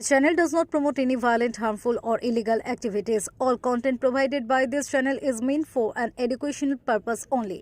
This channel does not promote any violent, harmful, or illegal activities. All content provided by this channel is meant for an educational purpose only.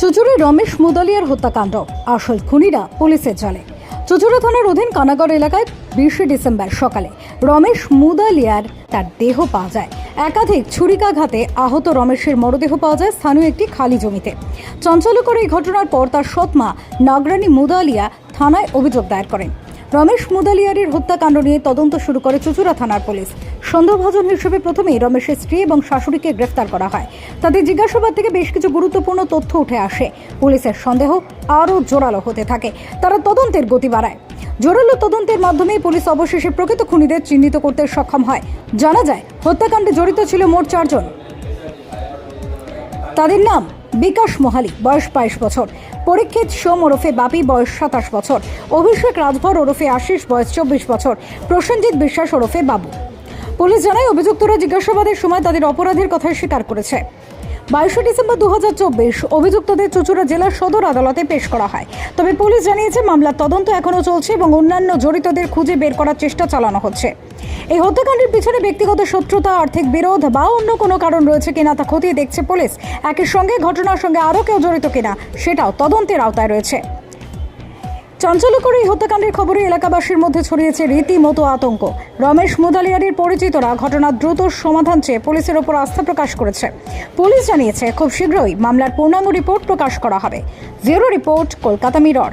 চুচুড়ে Ramesh মুদলিয়ার হত্যাকাণ্ড আসল খুনিরা পুলিশের জালে চুচুড়া থানার অধীন কানাগড় এলাকায় বিশে ডিসেম্বর সকালে রমেশ মুদালিয়ার তার দেহ পাওয়া যায়। একাধিক ছুরিকাঘাতে আহত রমেশের মরদেহ পাওয়া যায় স্থানীয় একটি খালি জমিতে। চঞ্চলকর এই ঘটনার পর তার সৎমা নাগরানী মুদালিয়া থানায় অভিযোগ দায়ের করেন। রমেশ মুদালিয়ারের হত্যাকাণ্ড নিয়ে তদন্ত শুরু করে চুচুড়া থানার পুলিশ। সন্দেহভাজন হিসেবে প্রথমেই রমেশের স্ত্রী এবং শাশুড়িকে গ্রেফতার করা হয়। তাদের জিজ্ঞাসাবাদ থেকে বেশ কিছু গুরুত্বপূর্ণ তথ্য উঠে আসে। পুলিশের সন্দেহ আরও জোরালো হতে থাকে। তারা তদন্তের গতি বাড়ায়। জোরালো তদন্তের মাধ্যমে পুলিশ অবশেষে প্রকৃত খুনিদের চিহ্নিত করতে সক্ষম হয়। জানা যায়, হত্যাকাণ্ডে জড়িত ছিল মোট চারজন। তাদের নাম বিকাশ মোহালি বয়স বাইশ বছর। পরীক্ষিত সোম ওরফে বাপি, বয়স সাতাশ বছর। অভিষেক রাজভর ওরফে আশিস, বয়স চব্বিশ বছর। প্রসেনজিৎ বিশ্বাস ওরফে বাবু। পুলিশ জানায়, অভিযুক্তরা জিজ্ঞাসাবাদের সময় তাদের অপরাধের কথা স্বীকার করেছে। বাইশে ডিসেম্বর দুহাজার চব্বিশ, অভিযুক্তদের চুচুড়া জেলার সদর আদালতে পেশ করা হয়। তবে পুলিশ জানিয়েছে, মামলার তদন্ত এখনও চলছে এবং অন্যান্য জড়িতদের খুঁজে বের করার চেষ্টা চালানো হচ্ছে। এই হত্যাকাণ্ডের পিছনে ব্যক্তিগত শত্রুতা, আর্থিক বিরোধ বা অন্য কোনো কারণ রয়েছে কিনা তা খতিয়ে দেখছে পুলিশ। একই সঙ্গে ঘটনার সঙ্গে আরও কেউ জড়িত কিনা, সেটাও তদন্তের আওতায় রয়েছে। চাঞ্চল্যকর এই হত্যাকাণ্ডের খবরে এলাকাবাসীর মধ্যে ছড়িয়েছে রীতিমতো আতঙ্ক। রমেশ মুদালিয়ারির পরিচিতরা ঘটনার দ্রুত সমাধান চেয়ে পুলিশের ওপর আস্থা প্রকাশ করেছে। পুলিশ জানিয়েছে, খুব শীঘ্রই মামলার পূর্ণাঙ্গ রিপোর্ট প্রকাশ করা হবে। Zero report, Kolkata mirror.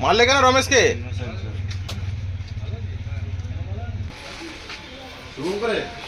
মারলে কেন রমেশকে শুরু করে Fasten